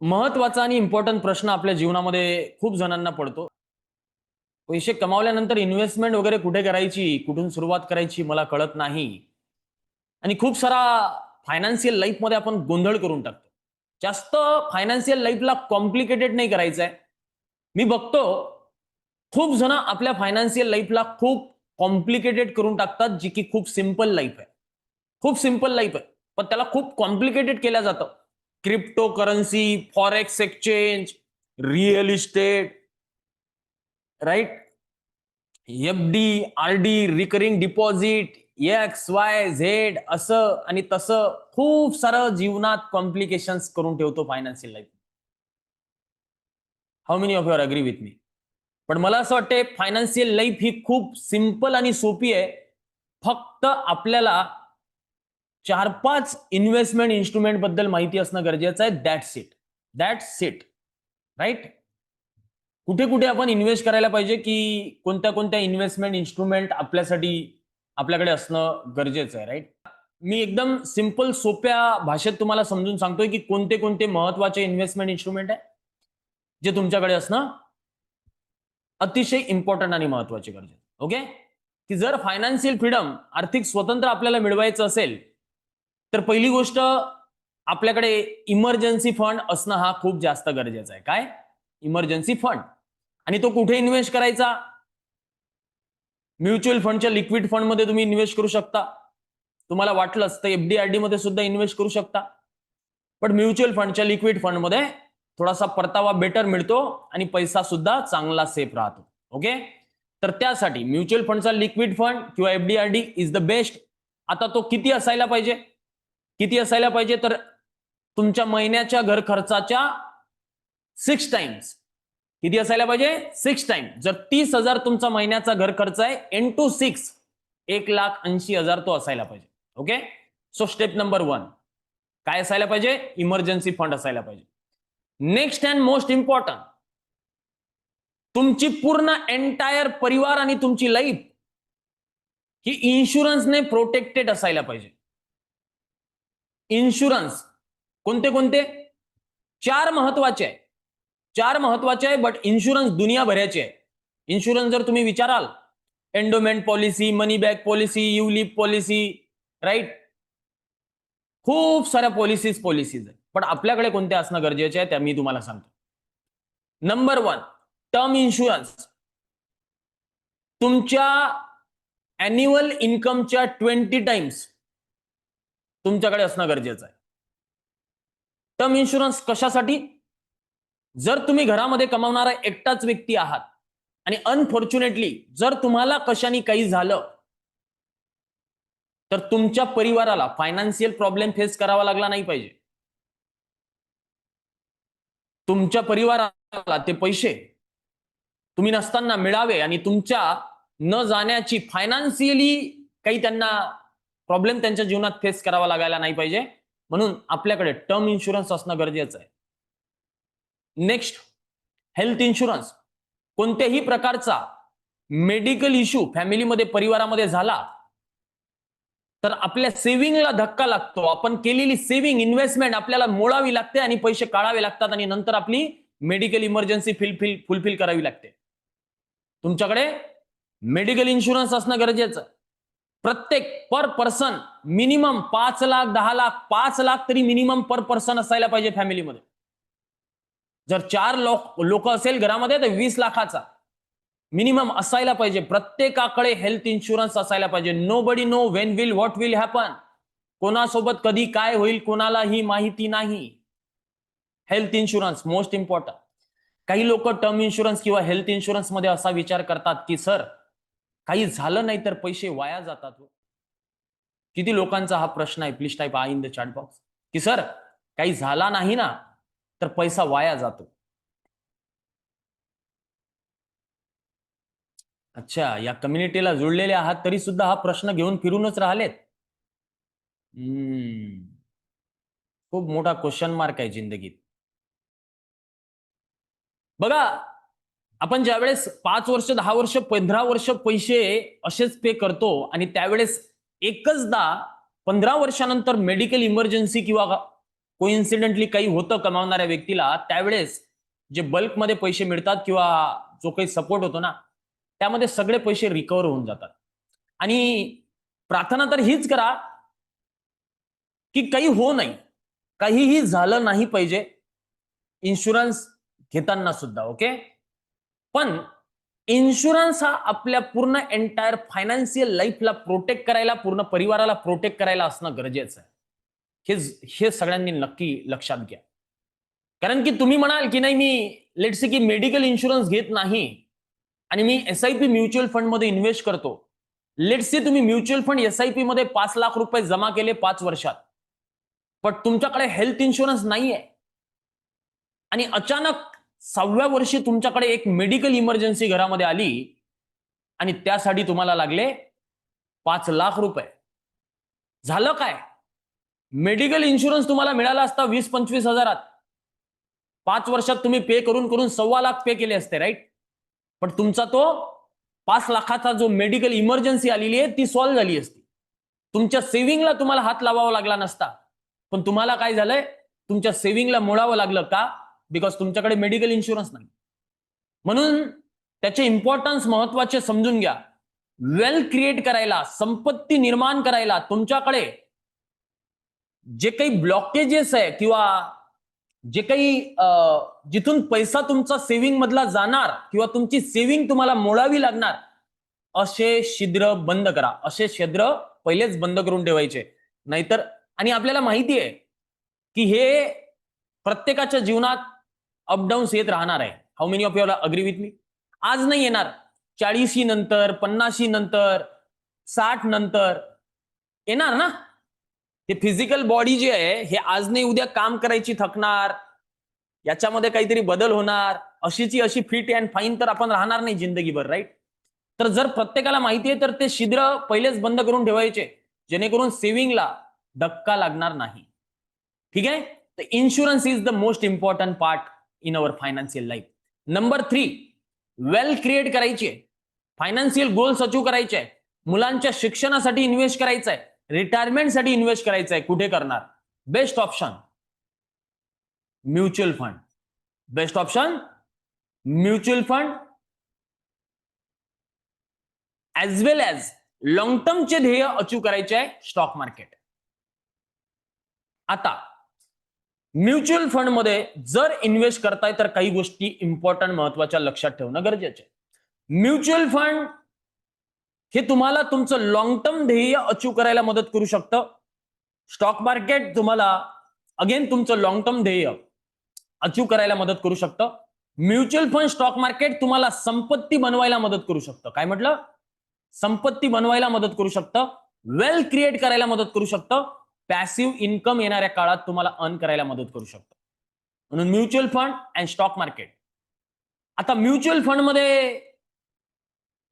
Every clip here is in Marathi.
महत्त्वाचा आणि इम्पॉर्टंट प्रश्न आपल्या जीवनामध्ये खूप जणांना पडतो. पैसे कमावल्यानंतर इन्व्हेस्टमेंट वगैरे कुठे करायची कुठून सुरुवात करायची मला कळत नाही. आणि खूप सारा फायनान्शियल लाईफमध्ये आपण गोंधळ करून टाकतो. जास्त फायनान्शियल लाईफला कॉम्प्लिकेटेड नाही करायचं आहे मी बघतो खूप जण आपल्या फायनान्शियल लाईफला खूप कॉम्प्लिकेटेड करून टाकतात जी की खूप सिंपल लाईफ आहे. खूप सिंपल लाईफ आहे. पण त्याला खूप कॉम्प्लिकेटेड केलं जातं. Crypto currency forex exchange real estate right F D R D recurring deposit X Y Z असं आणि तसं खूप सारं जीवनात कॉम्प्लिकेशन करून ठेवतो financial life how many of your agree with me पण मला असं वाटते फायनान्शियल लाईफ ही खूप सिंपल आणि सोपी आहे. फक्त आपल्याला चार पाच इन्व्हेस्टमेंट इन्स्ट्रुमेंटबद्दल माहिती असणं गरजेचं आहे. That's it that's it right कुठे कुठे आपण इन्व्हेस्ट करायला पाहिजे की कोणत्या कोणत्या इन्व्हेस्टमेंट इन्स्ट्रुमेंट आपल्यासाठी आपल्याकडे असणं गरजेचं आहे. राईट मी एकदम सिंपल सोप्या भाषेत तुम्हाला समजून सांगतोय की कोणते कोणते महत्त्वाचे इन्व्हेस्टमेंट इन्स्ट्रुमेंट आहे जे तुमच्याकडे असणं अतिशय इम्पॉर्टंट आणि महत्त्वाचे गरजे ओके की जर फायनान्शियल फ्रीडम आर्थिक स्वतंत्र आपल्याला मिळवायचं असेल तर पहिली गोष्ट आपल्याकडे इमर्जन्सी फंड असणं हा खूप जास्त गरजेचा आहे. काय? इमर्जन्सी फंड आणि तो कुठे इन्व्हेस्ट करायचा? म्युच्युअल फंडच्या लिक्विड फंडमध्ये तुम्ही इन्व्हेस्ट करू शकता. तुम्हाला वाटलंच तर एफडीआरडी मध्ये सुद्धा इन्व्हेस्ट करू शकता. पण म्युच्युअल फंडच्या लिक्विड फंडमध्ये थोडासा परतावा बेटर मिळतो आणि पैसा सुद्धा चांगला सेफ राहतो. ओके तर त्यासाठी म्युच्युअल फंडचा लिक्विड फंड किंवा एफडीआरडी इज द बेस्ट आता तो किती असायला पाहिजे? किती असायला पाहिजे? तर तुमच्या महिन्याच्या घर खर्चाच्या सिक्स टाइम्स किती असायला पाहिजे? सिक्स टाइम जर तीस हजार तुमचा महिन्याचा घर खर्च आहे एन टू सिक्स एक लाख ऐंशी हजार तो असायला पाहिजे. Okay so step number one काय असायला पाहिजे? इमर्जन्सी फंड असायला पाहिजे. नेक्स्ट अँड मोस्ट इम्पॉर्टंट तुमची पूर्ण एंटायर परिवार आणि तुमची लाईफ ही इन्शुरन्सने प्रोटेक्टेड असायला पाहिजे. इन्शुरन्स कोणते कोणते? चार महत्त्वाचे आहे. चार महत्त्वाचे आहे बट इन्शुरन्स दुनियाभराचे आहे. इन्शुरन्स जर तुम्ही विचाराल endowment policy money back policy ULIP policy right खूप साऱ्या पॉलिसीज पॉलिसीज आहेत. पण आपल्याकडे कोणत्या असणं गरजेचे आहे त्या मी तुम्हाला सांगतो. नंबर वन टर्म इन्शुरन्स तुमच्या अॅन्युअल इन्कमच्या ट्वेंटी टाइम्स तुमच्याकडे असणं गरजेचं आहे. टर्म इन्शुरन्स कशासाठी? जर तुम्ही घरामध्ये कमावणारा एकटाच व्यक्ती आहात आणि अनफॉर्च्युनेटली जर तुम्हाला कशाने काही झालं तर तुमच्या परिवाराला फायनान्शियल प्रॉब्लेम फेस करावा लागला नाही पाहिजे. तुमच्या परिवाराला ते पैसे तुम्ही नसताना मिळावे आणि तुमच्या न जाण्याची फायनान्शियली काही त्यांना प्रॉब्लेम त्यांच्या जीवनात फेस करावा लागायला नाही पाहिजे. म्हणून आपल्याकडे टर्म इन्शुरन्स असणं गरजेचं आहे. नेक्स्ट हेल्थ इन्शुरन्स कोणत्याही प्रकारचा मेडिकल इश्यू फॅमिलीमध्ये परिवारामध्ये झाला तर आपल्या सेव्हिंगला धक्का लागतो. आपण केलेली सेव्हिंग इन्व्हेस्टमेंट आपल्याला मोडावी लागते आणि पैसे काढावे लागतात आणि नंतर आपली मेडिकल इमर्जन्सी फुलफिल करावी लागते. तुमच्याकडे मेडिकल इन्शुरन्स असणं गरजेचं आहे. प्रत्येक पर पर्सन मिनिमम पाच लाख दहा लाख पाच लाख तरी मिनिमम पर पर्सन असायला पाहिजे फॅमिलीमध्ये जर चार लोक लोक असेल घरामध्ये तर वीस लाखाचा. मिनिमम असायला पाहिजे. प्रत्येकाकडे हेल्थ इन्शुरन्स असायला पाहिजे. Nobody know when will what will happen कोणासोबत कधी काय होईल कोणाला ही माहिती नाही. हेल्थ इन्शुरन्स मोस्ट इम्पॉर्टंट काही लोक टर्म इन्शुरन्स किंवा हेल्थ इन्शुरन्समध्ये असा विचार करतात की सर काही झालं नाही तर पैसे वाया जातात हो. किती लोकांचा हा प्रश्न आहे please type I in the chat box की सर काही झाला नाही ना तर पैसा वाया जातो अच्छा या कम्युनिटीला जुळलेले आहात तरी सुद्धा हा प्रश्न घेऊन फिरूनच राहिलेत हम्म. खूप मोठा क्वेश्चन मार्क आहे जिंदगीत बघा आपण ज्यावेळेस पाच वर्ष दहा वर्ष पंधरा वर्ष पैसे असेच पे करतो आणि त्यावेळेस एकचदा पंधरा वर्षानंतर मेडिकल इमर्जन्सी किंवा कोइन्सिडेंटली काही होतं कमावणाऱ्या व्यक्तीला त्यावेळेस जे बल्कमध्ये पैसे मिळतात किंवा जो काही सपोर्ट होतो ना त्यामध्ये सगळे पैसे रिकवर होऊन जातात. आणि प्रार्थना तर हीच करा की काही हो नाही काहीही झालं नाही पाहिजे इन्शुरन्स घेताना सुद्धा ओके पण इन्शुरन्स हा आपल्या पूर्ण एंटायर फायनान्शियल लाईफला प्रोटेक्ट करायला पूर्ण परिवाराला प्रोटेक्ट करायला असणं गरजेचं आहे. हे हे सगळ्यांनी नक्की लक्षात घ्या. कारण की तुम्ही म्हणाल की नाही मी लेटसे की मेडिकल इन्शुरन्स घेत नाही आणि मी एस आय पी म्युच्युअल फंडमध्ये इन्व्हेस्ट करतो. लेटसे तुम्ही mutual fund S I P मध्ये पाच लाख रुपये जमा केले पाच वर्षात. पण तुमच्याकडे हेल्थ इन्शुरन्स नाहीये. आणि अचानक सहाव्या वर्षी तुमच्याकडे एक मेडिकल इमर्जन्सी घरामध्ये आली आणि त्यासाठी तुम्हाला लागले पाच लाख रुपये. झालं काय? मेडिकल इन्शुरन्स तुम्हाला मिळाला असता वीस पंचवीस हजारात. पाच वर्षात तुम्ही पे करून करून सव्वा लाख पे केले असते राईट पण तुमचा तो पाच लाखाचा जो मेडिकल इमर्जन्सी आलेली आहे ती सॉल्व्ह झाली असती. तुमच्या सेव्हिंगला तुम्हाला हात लावावा लागला नसता. पण तुम्हाला काय झालंय? तुमच्या सेव्हिंगला मोडावं लागलं का? बिकॉज तुमच्याकडे मेडिकल इन्शुरन्स नाही. म्हणून त्याचे इम्पॉर्टन्स महत्त्वाचे समजून घ्या. वेल्थ क्रिएट करायला संपत्ती निर्माण करायला तुमच्याकडे जे काही ब्लॉकेजेस आहे किंवा जे काही जिथून पैसा तुमचा सेव्हिंग मधला जाणार किंवा तुमची सेव्हिंग तुम्हाला मोडावी लागणार असे छिद्र बंद करा. असे छिद्र पहिलेच बंद करून ठेवायचे. नाहीतर आणि आपल्याला माहिती आहे की हे प्रत्येकाच्या जीवनात अपडाऊन्स येत राहणार आहे. How many of your agree with me आज नाही येणार. चाळीशी नंतर पन्नाशी नंतर साठ नंतर येणार ना? हे फिजिकल बॉडी जे आहे हे आज नाही उद्या काम करायची थकणार. याच्यामध्ये काहीतरी बदल होणार. अशीची अशी फिट अँड फाईन तर आपण राहणार नाही जिंदगीभर राईट तर जर प्रत्येकाला माहिती आहे तर ते छिद्र पहिलेच बंद करून ठेवायचे. जेणेकरून सेव्हिंगला धक्का लागणार नाही. ठीक आहे? तर insurance is the most important part in our financial life number three wealth create करायची आहे. फायनान्शियल गोल्स अचीव करायचे आहे. मुलांच्या शिक्षणासाठी इन्व्हेस्ट करायचं आहे. रिटायरमेंटसाठी इन्व्हेस्ट करायचं आहे. कुठे करणार? Best option mutual fund best option mutual fund as well as long टर्मचे ध्येय अचीव करायचे आहे स्टॉक मार्केट आता म्युच्युअल फंडमध्ये जर इन्व्हेस्ट करताय तर काही गोष्टी इम्पॉर्टंट महत्त्वाच्या लक्षात ठेवणं गरजेचं आहे. म्युच्युअल फंड हे तुम्हाला तुमचं लॉंग टर्म ध्येय अचीव करायला मदत करू शकतं. स्टॉक मार्केट तुम्हाला अगेन तुमचं लॉंग टर्म ध्येय अचीव करायला मदत करू शकतं. म्युच्युअल फंड स्टॉक मार्केट तुम्हाला संपत्ती बनवायला मदत करू शकतं. काय म्हटलं? संपत्ती बनवायला मदत करू शकतं. वेल्थ क्रिएट करायला मदत करू शकतं. पॅसिव्ह इन्कम येणाऱ्या काळात तुम्हाला अर्न करायला मदत करू शकतं. म्हणून mutual fund and stock market आता म्युच्युअल फंडमध्ये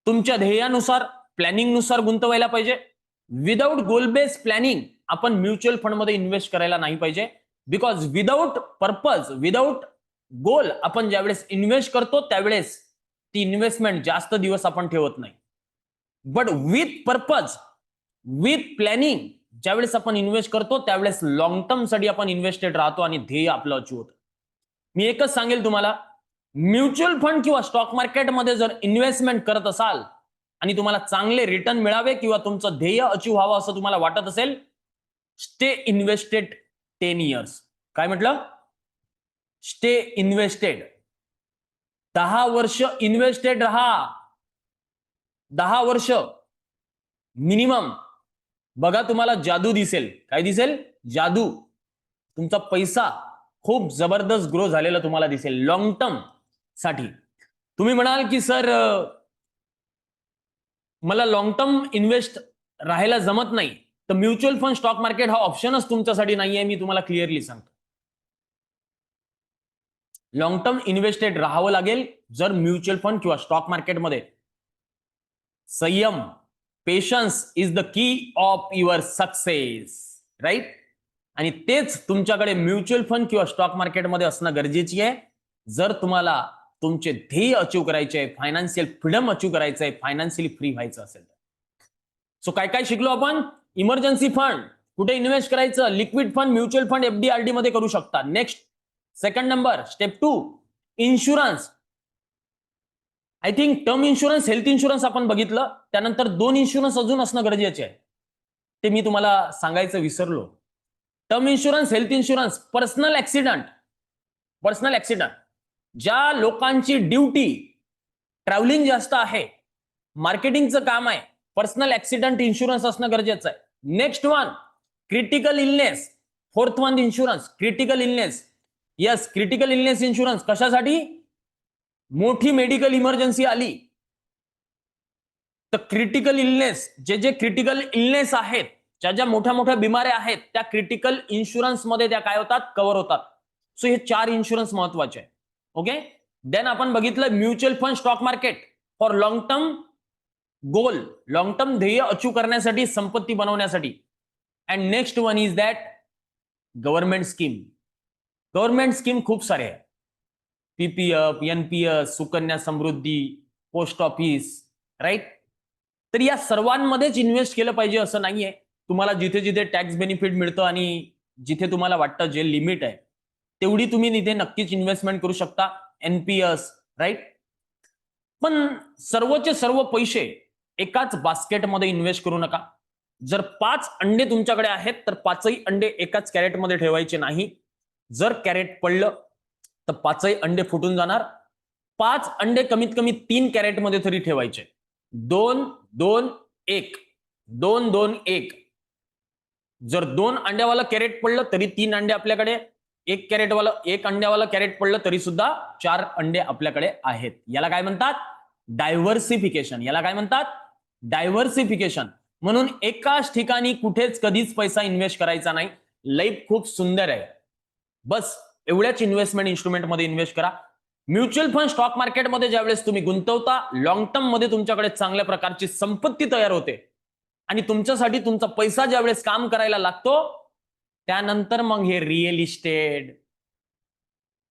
तुमच्या ध्येयानुसार प्लॅनिंगनुसार गुंतवायला पाहिजे. विदाऊट गोल बेस प्लॅनिंग आपण म्युच्युअल फंडमध्ये इन्व्हेस्ट करायला नाही पाहिजे. Because without purpose without goal आपण ज्यावेळेस इन्व्हेस्ट करतो त्यावेळेस ती इन्व्हेस्टमेंट जास्त दिवस आपण ठेवत नाही. But with purpose with planning ज्यावेळेस आपण इन्व्हेस्ट करतो त्यावेळेस लॉंग टर्मसाठी आपण इन्व्हेस्टेड राहतो आणि ध्येय आपलं अचीव होतं. मी एकच सांगेल तुम्हाला म्युच्युअल फंड किंवा स्टॉक मार्केटमध्ये जर इन्व्हेस्टमेंट करत असाल आणि तुम्हाला चांगले रिटर्न मिळावे किंवा तुमचं ध्येय अचीव व्हावं असं तुम्हाला वाटत असेल स्टे इन्व्हेस्टेड टेन इयर्स काय म्हटलं? स्टे इन्व्हेस्टेड दहा वर्ष इन्व्हेस्टेड राहा. दहा वर्ष मिनिमम बघा तुम्हाला जादू दिसेल. काय दिसेल? जादू. तुमचा पैसा खूप जबरदस्त ग्रो झालेला तुम्हाला दिसेल. लॉंग टर्मसाठी. तुम्ही म्हणाल की सर मला लॉंग टर्म इन्व्हेस्ट राहायला जमत नाही. तर म्युच्युअल फंड स्टॉक मार्केट हा ऑप्शनच तुमच्यासाठी नाही आहे मी तुम्हाला क्लिअरली सांगतो. लॉंग टर्म इन्व्हेस्टेड राहावं लागेल जर म्युच्युअल फंड किंवा स्टॉक मार्केटमध्ये संयम. Patience is the key of your success right आणि तेच तुमच्याकडे म्युच्युअल फंड किंवा स्टॉक मार्केटमध्ये असणं गरजेची आहे. जर तुम्हाला तुमचे ध्येय अचीव करायचे आहे फायनान्शियल फ्रीडम अचीव करायचं आहे फायनान्शियली फ्री व्हायचं असेल तर. सो काय काय शिकलो आपण? इमर्जन्सी फंड कुठे इन्व्हेस्ट करायचं? Liquid fund mutual fund FD RD मध्ये करू शकता. Next second number step two insurance I think term insurance health insurance आपण बघितलं. त्यानंतर दोन इन्शुरन्स अजून असणं गरजेचे आहे. ते मी तुम्हाला सांगायचं विसरलो. Term insurance health insurance personal accident personal accident ज्या लोकांची ड्युटी ट्रॅव्हलिंग जास्त आहे मार्केटिंगचं काम आहे पर्सनल ऍक्सिडंट इन्शुरन्स असणं गरजेचं आहे. Next one critical illness. Fourth one insurance. Critical illness. Yes critical illness insurance. कशासाठी? मोठी मेडिकल इमर्जन्सी आली. तर क्रिटिकल इलनेस जे जे क्रिटिकल इलनेस आहेत ज्या ज्या मोठ्या मोठ्या बिमाऱ्या आहेत त्या क्रिटिकल इन्शुरन्समध्ये त्या काय होतात? कव्हर होतात. सो हे चार इन्शुरन्स महत्त्वाचे आहे ओके देन आपण बघितलं mutual fund stock market for long term goal long term ध्येय अचीव करण्यासाठी संपत्ती बनवण्यासाठी. And next one is that government scheme government scheme खूप सारे आहे PPF NPS Sukanya Samriddhi post office right तर या सर्वांमध्येच इन्व्हेस्ट केलं पाहिजे असं नाहीये. तुम्हाला जिथे जिथे टॅक्स बेनिफिट मिळतं आणि जिथे तुम्हाला वाटतं जे लिमिट आहे तेवढी तुम्ही तिथे नक्कीच इन्व्हेस्टमेंट करू शकता. एनपीएस राईट पण सर्वचे सर्व पैसे एकाच बास्केटमध्ये इन्व्हेस्ट करू नका. जर पाच अंडे तुमच्याकडे आहेत तर पाचही अंडे एकाच कॅरेटमध्ये ठेवायचे नाही. जर कॅरेट पडलं तर पाचही अंडे फुटून जाणार. पाच अंडे कमीत कमी तीन कॅरेटमध्ये तरी ठेवायचे. दोन दोन एक. दोन दोन एक. जर दोन अंड्यावाला कॅरेट पडलं तरी तीन अंडे आपल्याकडे. एक कॅरेटवाला एक अंड्यावाला कॅरेट पडलं तरी सुद्धा चार अंडे आपल्याकडे आहेत. याला काय म्हणतात? डायव्हर्सिफिकेशन याला काय म्हणतात? डायव्हर्सिफिकेशन म्हणून एकाच ठिकाणी कुठेच कधीच पैसा इन्व्हेस्ट करायचा नाही. लाईफ खूप सुंदर आहे. बस. एवढ्याच इन्व्हेस्टमेंट इन्स्ट्रुमेंटमध्ये इन्व्हेस्ट करा. म्युच्युअल फंड स्टॉक मार्केटमध्ये ज्यावेळेस तुम्ही गुंतवता लॉंग टर्ममध्ये तुमच्याकडे चांगल्या प्रकारची संपत्ती तयार होते. आणि तुमच्यासाठी तुमचा पैसा ज्यावेळेस काम करायला लागतो त्यानंतर मग हे रिअल इस्टेट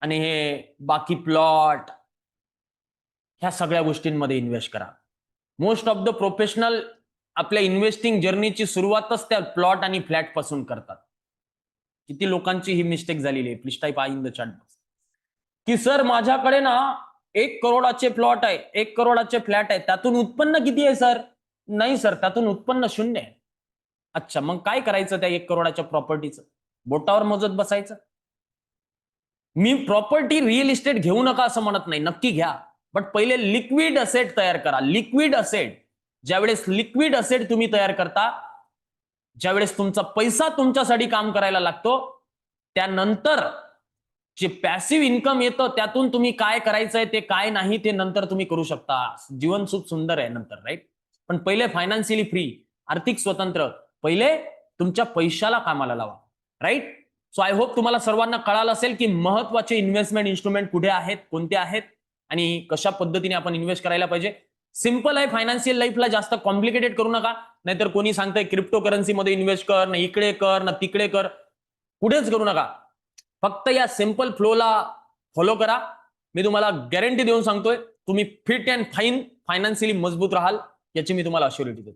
आणि हे बाकी प्लॉट ह्या सगळ्या गोष्टींमध्ये इन्व्हेस्ट करा. मोस्ट ऑफ द प्रोफेशनल आपल्या इन्व्हेस्टिंग जर्नीची सुरुवातच त्या प्लॉट आणि फ्लॅटपासून करतात. किती लोकांची ही मिस्टेक झालेली आहे. Please type I in the chat box की सर माझ्याकडे ना एक करोडाचे प्लॉट आहे. एक करोडाचे फ्लॅट आहे. त्यातून उत्पन्न किती आहे सर नाही सर त्यातून उत्पन्न शून्य आहे. अच्छा मग काय करायचं त्या एक करोडाच्या प्रॉपर्टीचं बोटावर मोजत बसायचं? मी प्रॉपर्टी रिअल इस्टेट घेऊ नका असं म्हणत नाही. नक्की घ्या. बट पहिले लिक्विड असेट तयार करा. लिक्विड असेट ज्यावेळेस लिक्विड असेट तुम्ही तयार करता ज्यावेळेस तुमचा पैसा तुमच्यासाठी काम करायला लागतो त्यानंतर जे पॅसिव्ह इन्कम येतं त्यातून तुम्ही काय करायचंय ते काय नाही ते नंतर तुम्ही करू शकता. जीवन खूप सुंदर आहे नंतर राईट पण पहिले फायनान्शियली फ्री आर्थिक स्वतंत्र. पहिले तुमच्या पैशाला कामाला लावा राईट सो आय होप तुम्हाला सर्वांना कळालं असेल की महत्त्वाचे इन्व्हेस्टमेंट इन्स्ट्रुमेंट कुठे आहेत कोणते आहेत आणि कशा पद्धतीने आपण इन्व्हेस्ट करायला पाहिजे. सिंपल आहे फायनान्शियल लाईफला जास्त कॉम्प्लिकेटेड करू नका. नाहीतर कोणी सांगतंय क्रिप्टो करन्सीमध्ये इन्व्हेस्ट कर ना इकडे कर ना तिकडे कर. कुठेच करू नका. फक्त या सिंपल फ्लोला फॉलो करा. मी तुम्हाला गॅरंटी देऊन सांगतोय तुम्ही फिट अँड फाईन फायनान्शियली मजबूत राहाल याची मी तुम्हाला अश्युरिटी देतो.